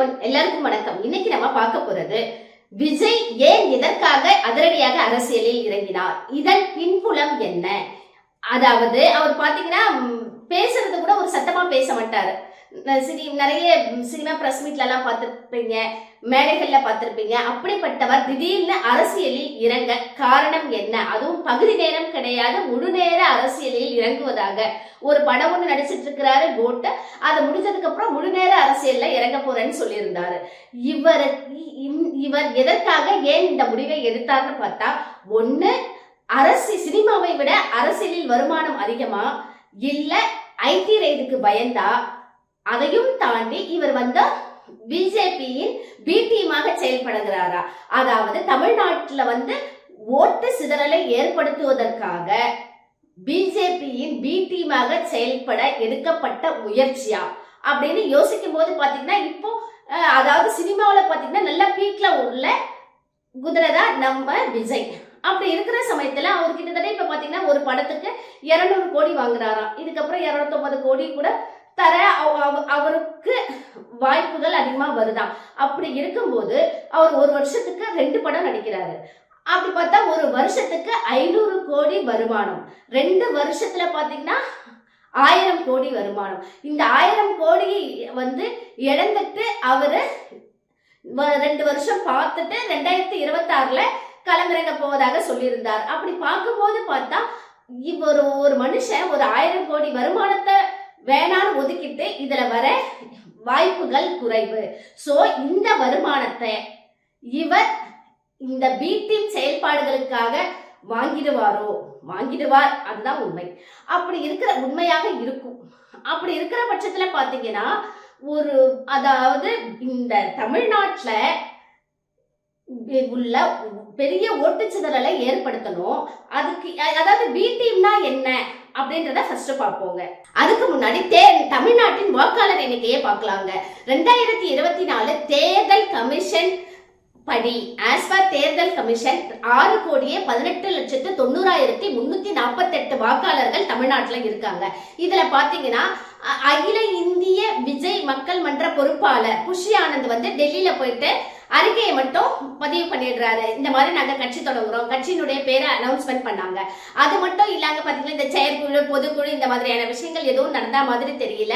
One எல்லாருக்கும் வணக்கம். இன்னைக்கு நம்ம பார்க்க போறது விஜய் ஏன் எதற்காக அதிரடியாக அரசியலில் இறங்கினார்? இதன் பின்புலம் என்ன? அதாவது அவர் பாத்தீங்கன்னா பேசுறது கூட ஒரு சத்தமா பேச மாட்டாரு. சினி நிறைய சினிமா ப்ரெஸ் மீட்லலாம் பார்த்துருப்பீங்க. மேடைகளில் பார்த்துருப்பீங்க. அப்படிப்பட்டவர் திடீர்னு அரசியலில் இறங்க காரணம் என்ன? அதுவும் பகுதி நேரம் கிடையாது முழு நேர அரசியலில் இறங்குவதாக. ஒரு படம் ஒன்று நடிச்சிட்டு இருக்கிறாரு கோட்டு. அதை முடிஞ்சதுக்கப்புறம் முழு நேர அரசியலில் இறங்க போறேன்னு சொல்லியிருந்தாரு. இவர் இ- இவர் எதற்காக ஏன் இந்த முடிவை எடுத்தார்னு பார்த்தா ஒன்று அரசு சினிமாவை விட அரசியலில் வருமானம் அதிகமா? இல்லை ஐடி ரைடுக்கு பயந்தா? அதையும் தாண்டி இவர் வந்து பிஜேபியின் பி டீமாக செயல்படுகிறாரா? அதாவது தமிழ்நாட்டில் வந்து ஓட்டு சிதறலை ஏற்படுத்துவதற்காக பிஜேபியின் பி டீமாக செயல்பட எடுக்கப்பட்ட முயற்சியா? அப்படின்னு யோசிக்கும் போது பாத்தீங்கன்னா இப்போ அதாவது சினிமாவில் பார்த்தீங்கன்னா நல்ல பீக்ல உள்ள குதிரை தான் நம்ம விஜய். அப்படி இருக்கிற சமயத்துல அவர் கிட்டத்தட்ட இப்ப பாத்தீங்கன்னா ஒரு படத்துக்கு இருநூறு கோடி வாங்குறாராம். இதுக்கப்புறம் இருநூத்தொன்பது கோடி கூட அவருக்கு வாய்ப்புகள் அதிகமாக வருதான் அப்படி இருக்கும்போது அவர் ஒரு வருஷத்துக்கு ரெண்டு படம் நடிக்கிறாரு. அப்படி பார்த்தா ஒரு வருஷத்துக்கு ஐநூறு கோடி வருமானம். ரெண்டு வருஷத்துல பார்த்தீங்கன்னா ஆயிரம் கோடி வருமானம். இந்த ஆயிரம் கோடி வந்து இழந்துட்டு அவரு வ- ரெண்டு வருஷம் பார்த்துட்டு ரெண்டாயிரத்தி இருபத்தாறுல கலந்துரங்க போவதாக சொல்லியிருந்தார். அப்படி பார்க்கும்போது பார்த்தா ஒரு ஒரு மனுஷன் ஒரு ஆயிரம் கோடி வருமானத்தை வேணான்னு ஒதுக்கிட்டு இதுல வர வாய்ப்புகள் குறைவு. சோ இந்த வருமானத்தை இவர் இந்த வீட்டின் செயல்பாடுகளுக்காக வாங்கிடுவாரோ? வாங்கிடுவார். அதுதான் உண்மை. அப்படி இருக்கிற உண்மையாக இருக்கும். அப்படி இருக்கிற பட்சத்துல பாத்தீங்கன்னா ஒரு அதாவது இந்த தமிழ்நாட்டுல உள்ள பெரிய ஓட்டுச்சிதறலை ஏற்படுத்தணும். அதுக்கு அதாவது பி டீம்னா என்ன? அப்படின்றத ஃபர்ஸ்ட் பார்ப்போங்க. அதுக்கு முன்னாடி தே தமிழ்நாட்டின் வாக்காளர் எண்ணிக்கையை பார்க்கலாங்க. ரெண்டாயிரத்தி இருபத்தி நாலு தேர்தல் கமிஷன் படி ஆஸ் பர் தேர்தல் கமிஷன் ஆறு கோடியே பதினெட்டு லட்சத்து தொண்ணூறாயிரத்தி முன்னூத்தி நாற்பத்தெட்டு வாக்காளர்கள் தமிழ்நாட்டில் இருக்காங்க. இதுல பாத்தீங்கன்னா அகில இந்திய விஜய் மக்கள் மன்ற பொறுப்பாளர் குஷி ஆனந்த் வந்து டெல்லியில போயிட்டு அறிக்கையை மட்டும் பதிவு பண்ணிடுறாரு. இந்த மாதிரி நாங்க கட்சி தொடங்குறோம். கட்சியினுடைய பேரை அனௌன்ஸ்மெண்ட் பண்ணாங்க. அது மட்டும் இல்லாங்க பாத்தீங்கன்னா இந்த செயற்குழு பொதுக்குழு இந்த மாதிரியான விஷயங்கள் எதுவும் நடந்த மாதிரி தெரியல.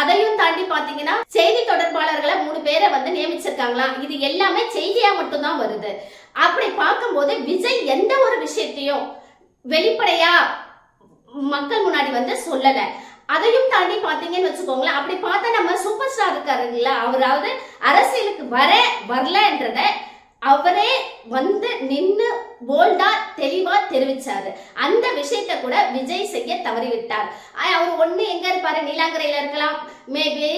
அதையும் தாண்டி பாத்தீங்கன்னா செய்தி தொடர்பாளர்களை மூணு பேரை வந்து நியமிச்சிருக்காங்களாம் இது எல்லாமே செய்தியா மட்டும்தான் வருது. அப்படி பார்க்கும்போது விஜய் எந்த ஒரு விஷயத்தையும் வெளிப்படையா மக்கள் முன்னாடி வந்து சொல்லல. அதையும் தாண்டி பாத்தீங்கன்னு வச்சுக்கோங்களேன் அப்படி பார்த்தா நம்ம சூப்பர் ஸ்டார் இருக்காருங்களா அவராவது அரசியலுக்கு வர வரலன்றத அவரே வந்து நின்னு போல்டா தெளிவா தெரிவிச்சாரு. அந்த விஷயத்தை கூட விஜய் செய்ய தவறிவிட்டார். அவர் ஒண்ணு எங்க இருப்பாரு? நீலாங்கரையில இருக்கலாம். மேபி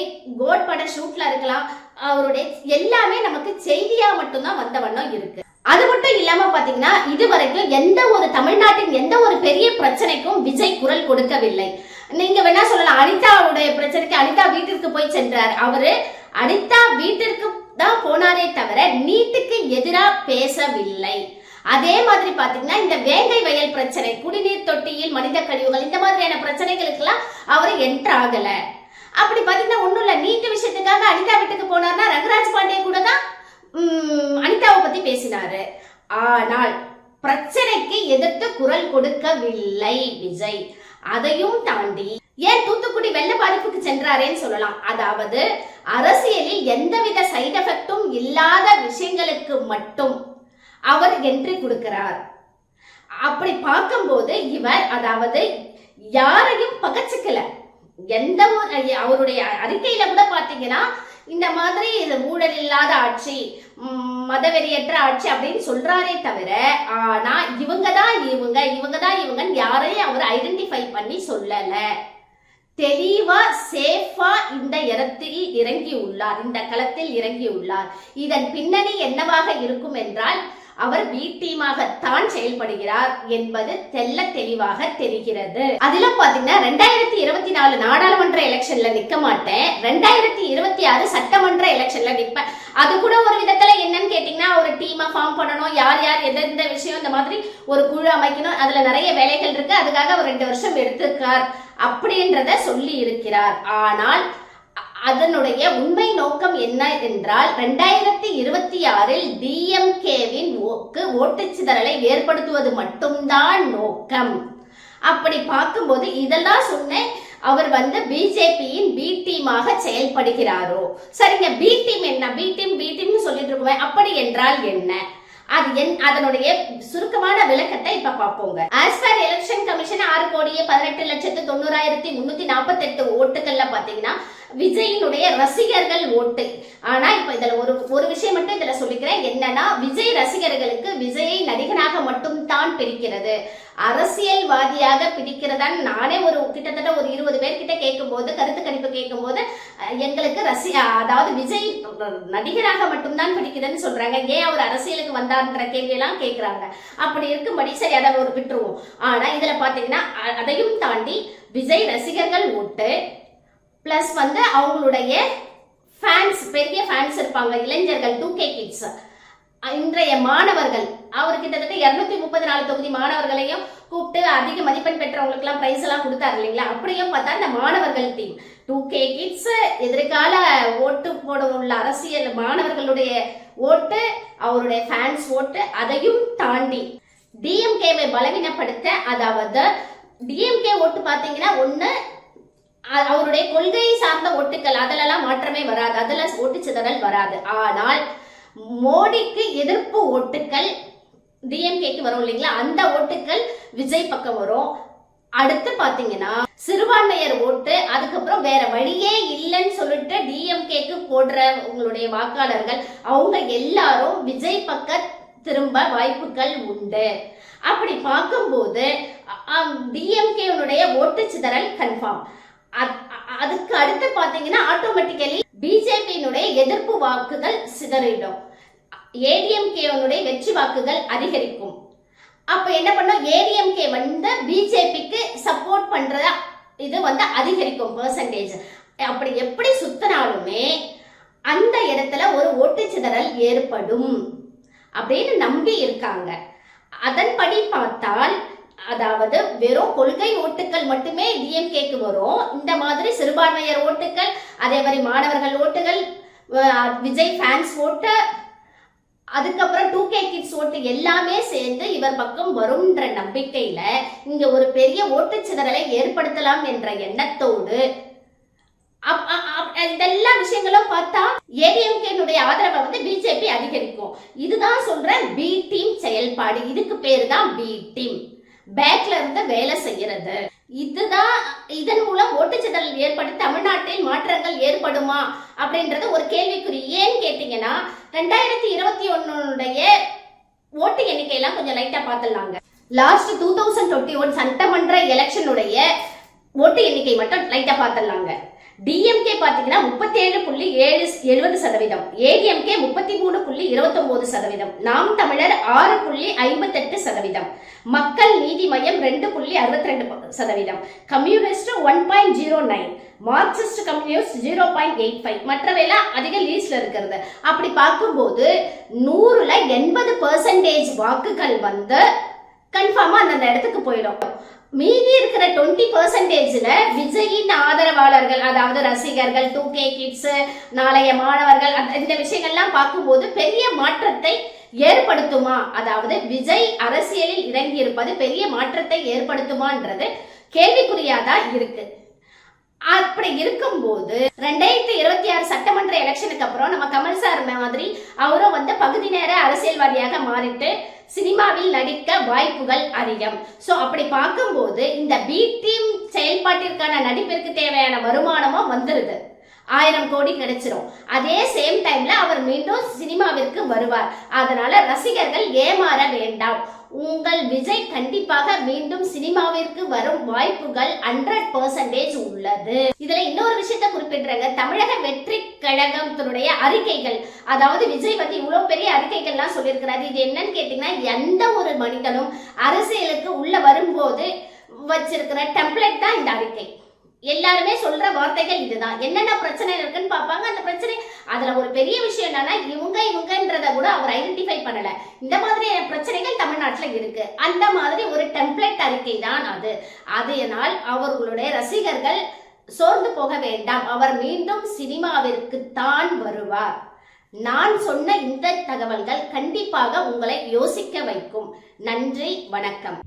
கோட் பட ஷூட்ல இருக்கலாம். அவருடைய எல்லாமே நமக்கு செய்தியா மட்டும்தான் வந்த வண்ணம் இருக்கு. அது மட்டும் இல்லாம பாத்தீங்கன்னா இதுவரைக்கும் எந்த ஒரு தமிழ்நாட்டின் எந்த ஒரு பெரிய பிரச்சனைக்கும் விஜய் குரல் கொடுக்கவில்லை. நீங்க வேணா சொல்லலாம். அனிதாவுடைய பிரச்சனைக்கு அனிதா வீட்டிற்கு போய் சென்றார். அவரு அனிதா வீட்டிற்கு தான் போனாரே தவிர நீட்டுக்கு எதிராக பேசவில்லை. அதே மாதிரி பாத்தீங்கன்னா இந்த வேங்கை வயல் பிரச்சனை குடிநீர் தொட்டியில் மனித கழிவுகள் இந்த மாதிரியான பிரச்சனைகளுக்கெல்லாம் அவர் என்ட்ரு ஆகல. அப்படி பாத்தீங்கன்னா ஒன்றும் இல்லை. நீட்டு விஷயத்துக்காக அனிதா வீட்டுக்கு போனார்னா ரங்கராஜ் பாண்டே கூட தான் அனிதாவை பத்தி பேசினாரு. ஆனால் பிரச்சனைக்கு எதிர்த்து குரல் கொடுக்கவில்லை விஜய். அதையும் தாண்டி ஏன் தூத்துக்குடி வெள்ள பாதிப்புக்கு சென்றாரேன்னு சொல்லலாம். அதாவது அரசியலில் எந்தவித சைடு எஃபெக்டும் இல்லாத விஷயங்களுக்கு மட்டும் அவர் என்ட்ரி கொடுக்கிறார். அப்படி பார்க்கும்போது இவர் அதாவது யாரையும் பகச்சிக்கல. எந்த ஒரு அவருடைய அறிக்கையில கூட பாத்தீங்கன்னா இந்த மாதிரி இது ஊழல் இல்லாத ஆட்சி மதவெறியற்ற ஆட்சி அப்படின்னு சொல்றாரே தவிர ஆனா இவங்க தான் இவங்க இவங்க தான் இவங்கன்னு யாரையும் அவர் ஐடென்டிஃபை பண்ணி சொல்லல. தெளிவா சேஃபா இந்த இடத்தில் இறங்கி உள்ளார் இந்த களத்தில் இறங்கி உள்ளார் இதன் பின்னணி என்னவாக இருக்கும் என்றால் அவர் பி டீமாகத்தான் செயல்படுகிறார் என்பது தெல்ல தெளிவாக தெரிகிறது. அதுல பாத்தீங்கன்னா ரெண்டாயிரத்தி இருபத்தி நாலு நாடாளுமன்ற எலெக்ஷன்ல நிக்க மாட்டேன். ரெண்டாயிரத்தி இருபத்தி ஆறு சட்டமன்ற எலெக்ஷன்ல நிற்பேன் அது கூட ஒரு வித டீமாக ஃபார்ம் பண்ணணும் யார் யார் எந்தெந்த விஷயம் இந்த மாதிரி ஒரு குழு அமைக்கணும் அதுல நிறைய வேலைகள் இருக்கு. அதுக்காக அவர் ரெண்டு வருஷம் எடுத்திருக்கார் அப்படின்றத சொல்லி இருக்கிறார் ஆனால் அதனுடைய உண்மை நோக்கம் என்ன என்றால் ரெண்டாயிரத்தி இருபத்தி ஆறில் டிஎம்கேவின் ஓட்டுச்சிதறலை ஏற்படுத்துவது மட்டும்தான் நோக்கம். அப்படி பார்க்கும்போது இதெல்லாம் சொன்னேன் அவர் வந்து பிஜேபியின் பி டீமாக செயல்படுகிறாரோ? சரிங்க பி டீம் என்ன? பி டீம் பி டீம்னு சொல்லிட்டு இருக்கோம். அப்படி என்றால் என்ன? அது என் அதனுடைய சுருக்கமான விளக்கத்தை இப்ப பார்ப்போங்க. ஆஸ் பர் எலெக்ஷன் கமிஷன் ஆறு கோடியே பதினெட்டு லட்சத்து தொண்ணூறாயிரத்தி முன்னூத்தி நாற்பத்தி எட்டு ஓட்டுகள்ல பாத்தீங்கன்னா விஜயினுடைய ரசிகர்கள் ஓட்டு. ஆனா இப்ப இதுல ஒரு ஒரு விஷயம் மட்டும் இதுல சொல்லிக்கிறேன். என்னன்னா விஜய் ரசிகர்களுக்கு விஜயை நடிகனாக மட்டும் தான் பிரிக்கிறது. அரசியல்வாதியாக பிடிக்கிறதான் நானே ஒரு கிட்டத்தட்ட ஒரு இருபது பேர்கிட்ட கேட்கும்போது கருத்து கணிப்பு கேட்கும்போது எங்களுக்கு ரசி அதாவது விஜய் நடிகராக மட்டும்தான் பிடிக்குதுன்னு சொல்றாங்க. ஏன் அவர் அரசியலுக்கு வந்தார்ன்ற கேள்வியெல்லாம் கேட்குறாங்க. அப்படி இருக்கும்படி சரி அதை ஒரு விட்டுருவோம். ஆனா இதுல பாத்தீங்கன்னா அதையும் தாண்டி விஜய் ரசிகர்கள் ஓட்டு பிளஸ் வந்து அவங்களுடைய ஃபேன்ஸ் பெரிய ஃபேன்ஸ் இருப்பாங்க. இளைஞர்கள் டூ கே கிட்ஸ் இன்றைய மாணவர்கள் அவர் கிட்டத்தட்ட இரநூத்தி முப்பத்தி நாலு தொகுதி மாணவர்களையும் கூப்பிட்டு அதிக மதிப்பெண் பெற்றவங்களுக்குலாம் பிரைஸ் எல்லாம் கொடுத்தாரு இல்லைங்களா? அப்படியும் பார்த்தா இந்த மாணவர்கள் டீம் டூ கே கிட்ஸ் எதிர்கால ஓட்டு போட உள்ள அரசியல் மாணவர்களுடைய ஓட்டு அவருடைய ஃபேன்ஸ் ஓட்டு அதையும் தாண்டி டிஎம்கேவை பலவீனப்படுத்த அதாவது டிஎம்கே ஓட்டு பார்த்தீங்கன்னா ஒன்று அவருடைய கொள்கையை சார்ந்த ஓட்டுக்கள் அதிலெல்லாம் மாற்றமே வராது. அதுல ஓட்டு சிதறல் வராது. ஆனால் மோடிக்கு எதிர்ப்பு ஓட்டுக்கள் டிஎம்கேக்கு வரும் இல்லைங்களா? அந்த ஓட்டுக்கள் விஜய் பக்கம் வரும். அடுத்து பாத்தீங்கன்னா சிறுபான்மையர் ஓட்டு அதுக்கப்புறம் வேற வழியே இல்லைன்னு சொல்லிட்டு டிஎம்கேக்கு போடுற உங்களுடைய வாக்காளர்கள் அவங்க எல்லாரும் விஜய் பக்க திரும்ப வாய்ப்புகள் உண்டு. அப்படி பார்க்கும்போது டிஎம்கேனுடைய ஓட்டு சிதறல் கன்ஃபார்ம் அதுக்கு அடுத்து பாத்தீங்கன்னா ஆட்டோமேட்டிக்கலி பிஜேபியினுடைய எதிர்ப்பு வாக்குகள் சிதறிடும். ஏடிஎம்கேனுடைய வெற்றி வாக்குகள் அதிகரிக்கும். அப்ப என்ன பண்ணும்? ஏடிஎம்கே வந்து பிஜேபிக்கு சப்போர்ட் பண்ற இது வந்து அதிகரிக்கும் பெர்சன்டேஜ் அப்படி எப்படி சுத்தினாலுமே அந்த இடத்துல ஒரு ஓட்டு சிதறல் ஏற்படும் அப்படின்னு நம்பி இருக்காங்க. அதன்படி பார்த்தால் அதாவது வெறும் கொள்கை ஓட்டுகள் மட்டுமே டிஎம்கேக்கு வரும். இந்த மாதிரி சிறுபான்மையர் ஓட்டுகள் அதே மாதிரி மாணவர்கள் ஓட்டுகள் விஜய் ஃபேன்ஸ் ஓட்டு அதுக்கப்புறம் டூ கே கிட்ஸ் ஓட்டு எல்லாமே சேர்ந்து இவர் பக்கம் வரும்ன்ற நம்பிக்கையில இங்க ஒரு பெரிய ஓட்டு சிதறலை ஏற்படுத்தலாம் என்ற எண்ணத்தோடு அப்- விஷயங்களும் பார்த்தா ஏடிஎம்கேனுடைய ஆதரவை வந்து பிஜேபி அதிகரிக்கும். இதுதான் சொல்ற பி டீம் செயல்பாடு. இதுக்கு பேரு தான் பி டீம் பேக்ல இருந்து வேலை செய்யறது. இதுதான் இதன் மூலம் ஓட்டுச்சிதறல் ஏற்பட்டு தமிழ்நாட்டில் மாற்றங்கள் ஏற்படுமா அப்படின்றது ஒரு கேள்விக்குறி. ஏன்னு கேட்டீங்கன்னா ரெண்டாயிரத்தி இருபத்தி ஒன்னுடைய ஓட்டு எண்ணிக்கையெல்லாம் கொஞ்சம் லைட்டா பார்த்துடலாங்க. Last two thousand twenty one சட்டமன்ற எலெக்ஷனுடைய ஓட்டு எண்ணிக்கை மட்டும் லைட்டா பார்த்துடலாங்க. டிஎம்கே பாத்தீங்கன்னா முப்பத்தி ஏழு புள்ளி ஏழு எழுபது சதவீதம். ஏடிஎம்கே முப்பத்தி மூணு புள்ளி இருபத்தொன்பது சதவீதம். நாம் தமிழர் ஆறு புள்ளி ஐம்பத்தெட்டு சதவீதம். மக்கள் நீதி மையம் ரெண்டு புள்ளி அறுபத்தி ரெண்டு சதவீதம். Communist one point zero nine. Marxist communist zero point eight five. மற்றவையெல்லாம் அதிக லீஸ்ட்ல இருக்கிறது. அப்படி பார்க்கும்போது நூறுல எண்பது பர்சன்டேஜ் வாக்குகள் வந்து கன்ஃபார்மா அந்தந்த இடத்துக்கு போயிடும். மீதி இருக்கிற டுவெண்ட்டி பர்சன்டேஜ்ல விஜயின் ஆதரவாளர்கள் அதாவது ரசிகர்கள் டூ கே கிட்ஸ் நாளைய மாணவர்கள் அந்த- இந்த விஷயங்கள்லாம் பார்க்கும்போது பெரிய மாற்றத்தை ஏற்படுத்துமா? அதாவது விஜய் அரசியலில் இறங்கி இருப்பது பெரிய மாற்றத்தை ஏற்படுத்துமான்றது கேள்விக்குறியாதான் இருக்கு. அப்படி இருக்கும்போது ரெண்டாயிரத்தி இருபத்தி ஆறு சட்டமன்ற எலெக்ஷனுக்கு அப்புறம் நம்ம கமல் சார் மாதிரி அவரும் வந்து பகுதி நேர அரசியல்வாதியாக மாறிட்டு சினிமாவில் நடிக்க வாய்ப்புகள் அதிகம். ஸோ அப்படி பார்க்கும்போது இந்த பி டீம் செயல்பாட்டிற்கான நடிப்பிற்கு தேவையான வருமானமும் வந்துடுது ஆயிரம் கோடி கிடைச்சிரும். அதே சேம் டைம்ல அவர் மீண்டும் சினிமாவிற்கு வருவார். அதனால ரசிகர்கள் ஏமாற வேண்டாம். உங்கள் விஜய் கண்டிப்பாக மீண்டும் சினிமாவிற்கு வரும் வாய்ப்புகள் ஹண்ட்ரட் பர்சன்டேஜ் உள்ளது. இதுல இன்னொரு விஷயத்த குறிப்பிடுறாங்க. தமிழக வெற்றி கழகத்தினுடைய அறிக்கைகள். அதாவது விஜய் பத்தி இவ்வளவு பெரிய அறிக்கைகள்லாம் சொல்லியிருக்கிறாரு. இது என்னன்னு கேட்டீங்கன்னா எந்த ஒரு மனிதனும் அரசியலுக்கு உள்ள வரும்போது வச்சிருக்கிற டெம்ப்ளேட் தான் இந்த அறிக்கை. எல்லாருமே சொல்ற வார்த்தைகள் இதுதான். என்னென்ன பிரச்சனை இருக்குன்னு பார்ப்பாங்க. அந்த பிரச்சனை அதுல ஒரு பெரிய விஷயம் என்னன்னா இவங்க இவங்கன்றத கூட அவர் ஐடென்டிஃபை பண்ணல. இந்த மாதிரி பிரச்சனைகள் தமிழ்நாட்டுல இருக்கு. அந்த மாதிரி ஒரு டெம்ப்ளேட் அறிக்கை தான் அது. அதனால் அவர்களுடைய ரசிகர்கள் சோர்ந்து போக வேண்டாம். அவர் மீண்டும் சினிமாவிற்கு தான் வருவார். நான் சொன்ன இந்த தகவல்கள் கண்டிப்பாக உங்களை யோசிக்க வைக்கும். நன்றி வணக்கம்.